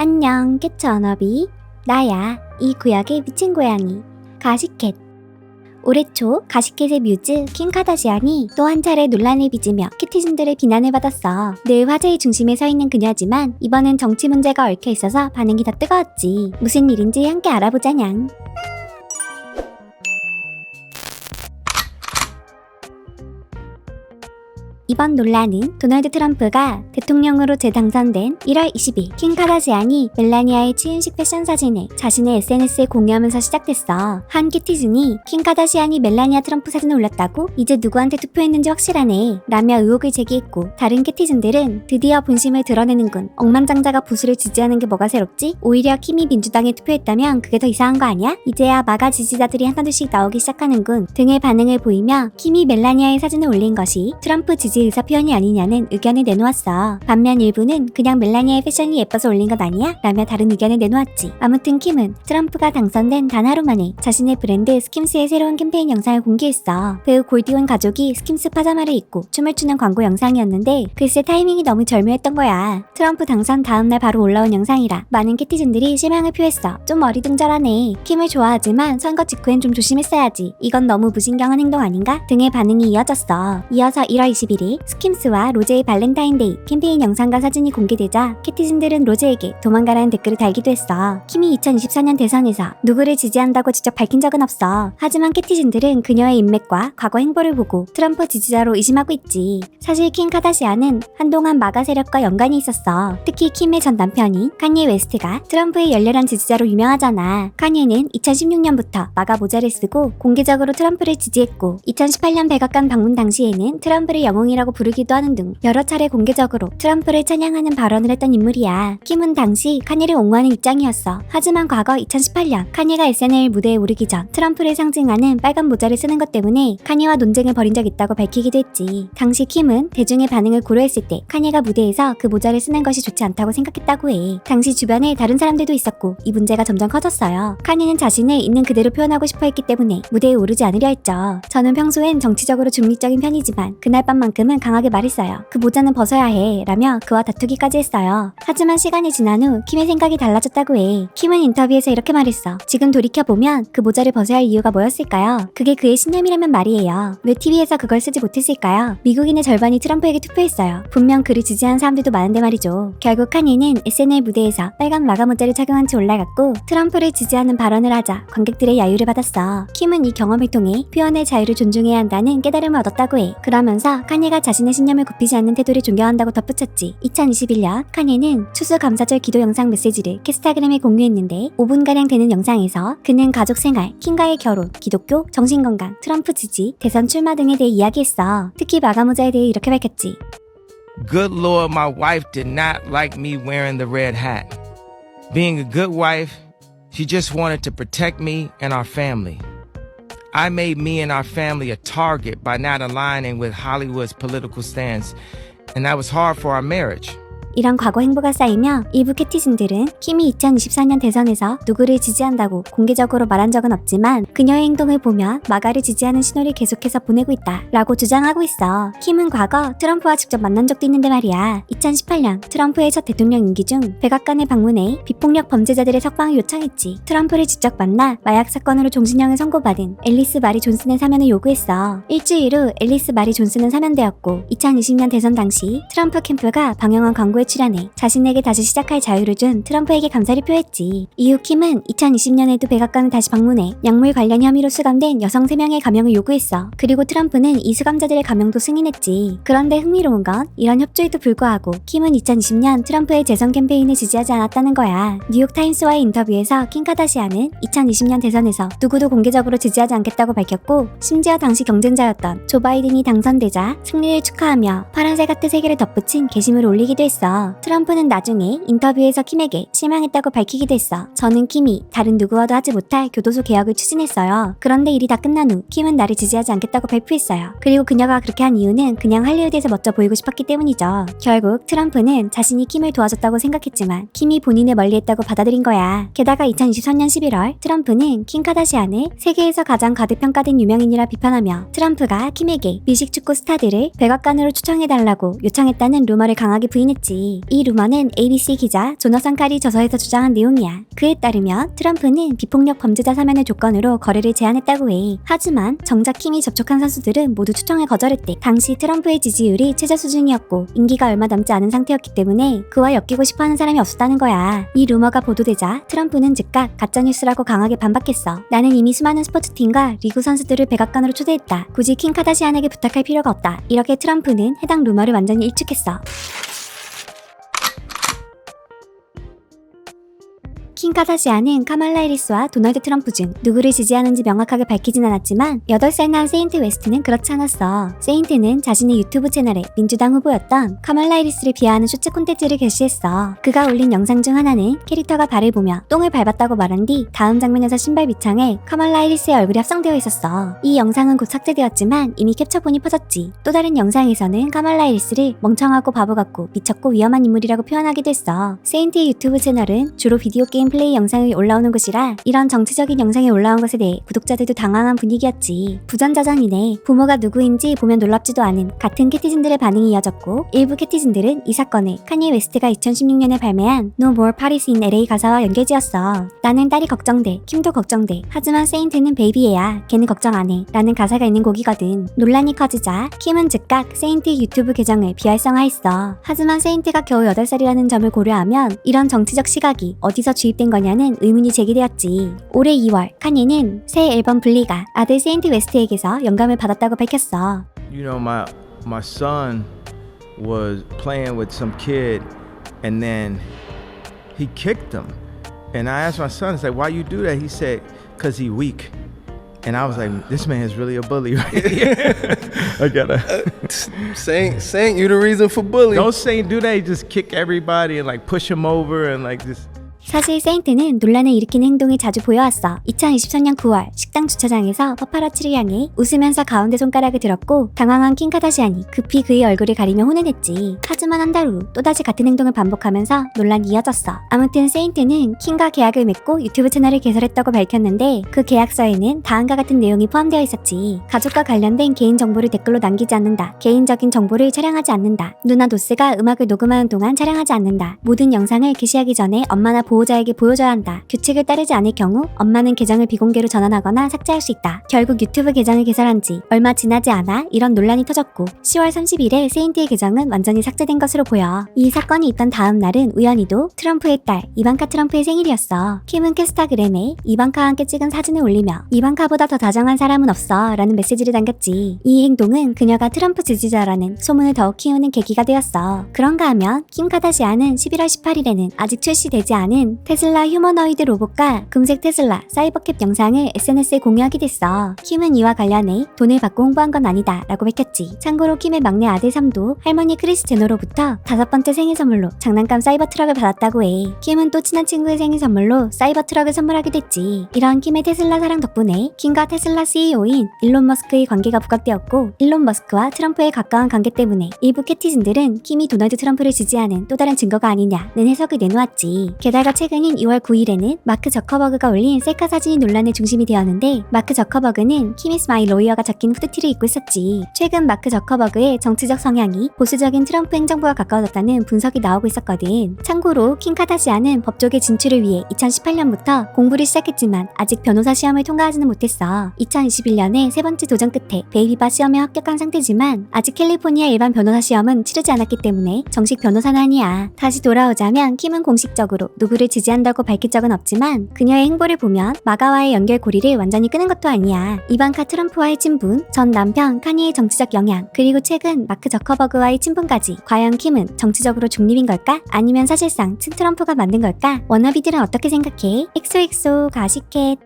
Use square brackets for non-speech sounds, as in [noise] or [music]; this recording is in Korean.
안녕, 캐츠 언어비. 나야, 이 구역의 미친 고양이, 가시캣. 올해 초 가시캣의 뮤즈 킹 카다시안이 또 한 차례 논란을 빚으며 키티즌들의 비난을 받았어. 늘 화제의 중심에 서 있는 그녀지만 이번엔 정치 문제가 얽혀 있어서 반응이 더 뜨거웠지. 무슨 일인지 함께 알아보자냥. 이번 논란은 도널드 트럼프가 대통령으로 재당선된 1월 20일 킹 카다시안이 멜라니아의 취임식 패션 사진을 자신의 SNS에 공유하면서 시작됐어. 한 키티즌이 킹 카다시안이 멜라니아 트럼프 사진을 올렸다고 이제 누구한테 투표했는지 확실하네 라며 의혹을 제기했고 다른 키티즌들은 드디어 본심을 드러내는군. 억만장자가 보수를 지지하는 게 뭐가 새롭지? 오히려 킴이 민주당에 투표했다면 그게 더 이상한 거 아니야? 이제야 마가 지지자들이 하나둘씩 나오기 시작하는군 등의 반응을 보이며 킴이 멜라니아의 사진을 올린 것이 트럼프 지지 의사 표현이 아니냐는 의견을 내놓았어. 반면 일부는 그냥 멜라니아의 패션이 예뻐서 올린 것 아니야? 라며 다른 의견을 내놓았지. 아무튼 킴은 트럼프가 당선된 단 하루 만에 자신의 브랜드 스킴스의 새로운 캠페인 영상을 공개했어. 배우 골디온 가족이 스킴스 파자마를 입고 춤을 추는 광고 영상이었는데 글쎄 타이밍이 너무 절묘했던 거야. 트럼프 당선 다음날 바로 올라온 영상이라 많은 키티즌들이 실망을 표했어. 좀 어리둥절하네. 킴을 좋아하지만 선거 직후엔 좀 조심했어야지. 이건 너무 무신경한 행동 아닌가? 등의 반응이 이어졌어. 이어서 1월 21일 스킴스와 로제의 발렌타인데이 캠페인 영상과 사진이 공개되자 키티즌들은 로제에게 도망가라는 댓글을 달기도 했어. 킴이 2024년 대선에서 누구를 지지한다고 직접 밝힌 적은 없어. 하지만 키티즌들은 그녀의 인맥과 과거 행보를 보고 트럼프 지지자로 의심하고 있지. 사실 킴 카다시안은 한동안 마가 세력과 연관이 있었어. 특히 킴의 전 남편인 카니에 웨스트가 트럼프의 열렬한 지지자로 유명하잖아. 카니에는 2016년부터 마가 모자를 쓰고 공개적으로 트럼프를 지지했고 2018년 백악관 방문 당시에는 트럼프를 영웅이라 고 부르기도 하는 등 여러 차례 공개적으로 트럼프를 찬양하는 발언을 했던 인물이야. 킴은 당시 카니를 옹호하는 입장이었어. 하지만 과거 2018년 카니가 SNL 무대에 오르기 전 트럼프를 상징하는 빨간 모자를 쓰는 것 때문에 카니와 논쟁을 벌인 적 있다고 밝히기도 했지. 당시 킴은 대중의 반응을 고려했을 때 카니가 무대에서 그 모자를 쓰는 것이 좋지 않다고 생각했다고 해. 당시 주변에 다른 사람들도 있었고 이 문제가 점점 커졌어요. 카니는 자신을 있는 그대로 표현하고 싶어 했기 때문에 무대에 오르지 않으려 했죠. 저는 평소엔 정치적으로 중립적인 편이지만 그날 밤만큼 은 강하게 말했어요. 그 모자는 벗어야 해. 라며 그와 다투기까지 했어요. 하지만 시간이 지난 후 킴의 생각이 달라졌다고 해. 킴은 인터뷰에서 이렇게 말했어. 지금 돌이켜보면 그 모자를 벗어야 할 이유가 뭐였을까요? 그게 그의 신념이라면 말이에요. 왜 TV에서 그걸 쓰지 못했을까요? 미국인의 절반이 트럼프에게 투표했어요. 분명 그를 지지하는 사람들도 많은데 말이죠. 결국 카니는 SNL 무대에서 빨간 마가 모자를 착용한 채 올라갔고 트럼프를 지지하는 발언을 하자 관객들의 야유를 받았어. 킴은 이 경험을 통해 표현의 자유를 존중해야 한다는 깨달음을 얻었다고 해. 그러면서 카니 가 자신의 신념을 굽히지 않는 태도를 존경한다고 덧붙였지. 2021년 카니는 추수감사절 기도 영상 메시지를 캐스타그램에 공유했는데 5분가량 되는 영상에서 그는 가족 생활, 킹과의 결혼, 기독교, 정신건강, 트럼프 지지, 대선 출마 등에 대해 이야기했어. 특히 마가모자에 대해 이렇게 밝혔지. Good Lord, my wife did not like me wearing the red hat. Being a good wife, she just wanted to protect me and our family. I made me and our family a target by not aligning with Hollywood's political stance, and that was hard for our marriage. 이런 과거 행보가 쌓이며 일부 캐티즌들은 킴이 2024년 대선에서 누구를 지지한다고 공개적으로 말한 적은 없지만 그녀의 행동을 보면 마가를 지지하는 신호를 계속해서 보내고 있다 라고 주장하고 있어. 킴은 과거 트럼프와 직접 만난 적도 있는데 말이야. 2018년 트럼프의 첫 대통령 임기 중 백악관을 방문해 비폭력 범죄자들의 석방을 요청했지. 트럼프를 직접 만나 마약 사건으로 종신형을 선고받은 앨리스 마리 존슨의 사면을 요구했어. 일주일 후 앨리스 마리 존슨은 사면되었고 2020년 대선 당시 트럼프 캠프가 방영한 광고 에 출연해 자신에게 다시 시작할 자유를 준 트럼프에게 감사를 표했지. 이후 킴은 2020년에도 백악관을 다시 방문해 약물 관련 혐의로 수감된 여성 3명의 감형을 요구했어. 그리고 트럼프는 이 수감자들의 감형도 승인했지. 그런데 흥미로운 건 이런 협조에도 불구하고 킴은 2020년 트럼프의 재선 캠페인을 지지하지 않았다는 거야. 뉴욕타임스와의 인터뷰에서 킴 카다시안은 2020년 대선에서 누구도 공개적으로 지지하지 않겠다고 밝혔고 심지어 당시 경쟁자였던 조 바이든이 당선되자 승리를 축하하며 파란색 하트 3개를 덧붙인 게시물을 올리기도 했어. 트럼프는 나중에 인터뷰에서 킴에게 실망했다고 밝히기도 했어. 저는 킴이 다른 누구와도 하지 못할 교도소 개혁을 추진했어요. 그런데 일이 다 끝난 후 킴은 나를 지지하지 않겠다고 발표했어요. 그리고 그녀가 그렇게 한 이유는 그냥 할리우드에서 멋져 보이고 싶었기 때문이죠. 결국 트럼프는 자신이 킴을 도와줬다고 생각했지만 킴이 본인을 멀리했다고 받아들인 거야. 게다가 2023년 11월 트럼프는 킴 카다시안을 세계에서 가장 가득평가된 유명인이라 비판하며 트럼프가 킴에게 미식 축구 스타들을 백악관으로 초청해달라고 요청했다는 루머를 강하게 부인했지. 이 루머는 ABC 기자 조너선 칼이 저서에서 주장한 내용이야. 그에 따르면 트럼프는 비폭력 범죄자 사면을 조건으로 거래를 제안했다고 해. 하지만 정작 킴이 접촉한 선수들은 모두 초청을 거절했대. 당시 트럼프의 지지율이 최저 수준이었고 임기가 얼마 남지 않은 상태였기 때문에 그와 엮이고 싶어하는 사람이 없었다는 거야. 이 루머가 보도되자 트럼프는 즉각 가짜뉴스라고 강하게 반박했어. 나는 이미 수많은 스포츠팀과 리그 선수들을 백악관으로 초대했다. 굳이 킹 카다시안에게 부탁할 필요가 없다. 이렇게 트럼프는 해당 루머를 완전히 일축했어. 킹 카다시안은 카말라 해리스와 도널드 트럼프 중 누구를 지지하는지 명확하게 밝히진 않았지만 8살 낳은 세인트 웨스트는 그렇지 않았어. 세인트는 자신의 유튜브 채널에 민주당 후보였던 카말라 해리스를 비하하는 쇼츠 콘텐츠를 게시했어. 그가 올린 영상 중 하나는 캐릭터가 발을 보며 똥을 밟았다고 말한 뒤 다음 장면에서 신발 밑창에 카말라 해리스의 얼굴이 합성되어 있었어. 이 영상은 곧 삭제되었지만 이미 캡처본이 퍼졌지. 또 다른 영상에서는 카말라 해리스를 멍청하고 바보 같고 미쳤고 위험한 인물이라고 표현하기도 했어. 세인트의 유튜브 채널은 주로 비디오 게임 플레이 영상이 올라오는 곳이라 이런 정치적인 영상이 올라온 것에 대해 구독자들도 당황한 분위기였지. 부전자장이네. 부모가 누구인지 보면 놀랍지도 않은 같은 캐티즌들의 반응이 이어졌고 일부 캐티즌들은 이 사건을 카니에 웨스트가 2016년에 발매한 No More Parties in LA 가사와 연결지었어. 나는 딸이 걱정돼. 킴도 걱정돼. 하지만 세인트는 베이비애야. 걔는 걱정 안 해. 라는 가사가 있는 곡이거든. 논란이 커지자 킴은 즉각 세인트 유튜브 계정을 비활성화했어. 하지만 세인트가 겨우 8살이라는 점을 고려하면 이런 정치적 시각이 어디서 주입 된 거냐는 의문이 제기되었지. 올해 2월 카니는 새 앨범 블리가 아들 세인트 웨스트에게서 영감을 받았다고 밝혔어. You know, my my son was playing with some kid, and then he kicked him. And I asked my son, "I said, why you do that?" He said, "Cause he weak." And I was like, "This man is really a bully right [laughs] here." I gotta. Saint, Saint, you the reason for bullying. Don't say do that. He just kick everybody and like push him over and like just. 사실 세인트는 논란을 일으키는 행동을 자주 보여왔어. 2023년 9월 식당 주차장에서 파파라치를 향해 웃으면서 가운데 손가락을 들었고 당황한 킹 카다시안이 급히 그의 얼굴을 가리며 혼을 냈지. 하지만 한 달 후 또다시 같은 행동을 반복하면서 논란이 이어졌어. 아무튼 세인트는 킹과 계약을 맺고 유튜브 채널을 개설했다고 밝혔는데 그 계약서에는 다음과 같은 내용이 포함되어 있었지. 가족과 관련된 개인 정보를 댓글로 남기지 않는다. 개인적인 정보를 촬영하지 않는다. 누나 노스가 음악을 녹음하는 동안 촬영하지 않는다. 모든 영상을 게시하기 전에 엄마나 보호 자에게 보여줘야 한다. 규칙을 따르지 않을 경우 엄마는 계정을 비공개로 전환하거나 삭제할 수 있다. 결국 유튜브 계정을 개설한 지 얼마 지나지 않아 이런 논란이 터졌고 10월 30일에 세인트의 계정은 완전히 삭제된 것으로 보여. 이 사건이 있던 다음 날은 우연히도 트럼프의 딸 이반카 트럼프의 생일이었어. 킴은 캐스타그램에 이반카와 함께 찍은 사진을 올리며 이반카보다 더 다정한 사람은 없어 라는 메시지를 남겼지. 이 행동은 그녀가 트럼프 지지자라는 소문을 더욱 키우는 계기가 되었어. 그런가 하면 킴 카다시안은 11월 18일에는 아직 출시되지 않은 테슬라 휴머너이드 로봇과 금색 테슬라 사이버캡 영상을 SNS에 공유하게 됐어. 킴은 이와 관련해 돈을 받고 홍보한 건 아니다 라고 밝혔지. 참고로 킴의 막내 아들 삼도 할머니 크리스 제노로부터 다섯 번째 생일 선물로 장난감 사이버 트럭을 받았다고 해. 킴은 또 친한 친구의 생일 선물로 사이버 트럭을 선물하게 됐지. 이런 킴의 테슬라 사랑 덕분에 킴과 테슬라 CEO인 일론 머스크의 관계가 부각되었고 일론 머스크와 트럼프의 가까운 관계 때문에 일부 캐티즌들은 킴이 도널드 트럼프를 지지하는 또 다른 증거가 아니냐는 해석을 내놓았지. 게다가 최근인 2월 9일에는 마크 저커버그가 올린 셀카 사진이 논란의 중심이 되었는데 마크 저커버그는 킴이 스마이 로이어가 적힌 후드티를 입고 있었지. 최근 마크 저커버그의 정치적 성향이 보수적인 트럼프 행정부와 가까워졌다는 분석이 나오고 있었거든. 참고로 킴 카다시안은 법조계 진출을 위해 2018년부터 공부를 시작했지만 아직 변호사 시험을 통과하지는 못했어. 2021년에 세 번째 도전 끝에 베이비바 시험에 합격한 상태지만 아직 캘리포니아 일반 변호사 시험은 치르지 않았기 때문에 정식 변호사는 아니야. 다시 돌아오자면 킴은 공식적으로 누구를 지지한다고 밝힐 적은 없지만 그녀의 행보를 보면 마가와의 연결고리를 완전히 끄는 것도 아니야. 이반카 트럼프와의 친분, 전 남편 카니의 정치적 영향, 그리고 최근 마크 저커버그와의 친분까지 과연 킴은 정치적으로 중립인 걸까? 아니면 사실상 친 트럼프가 만든 걸까? 워너비들은 어떻게 생각해? 엑소엑소 가시켓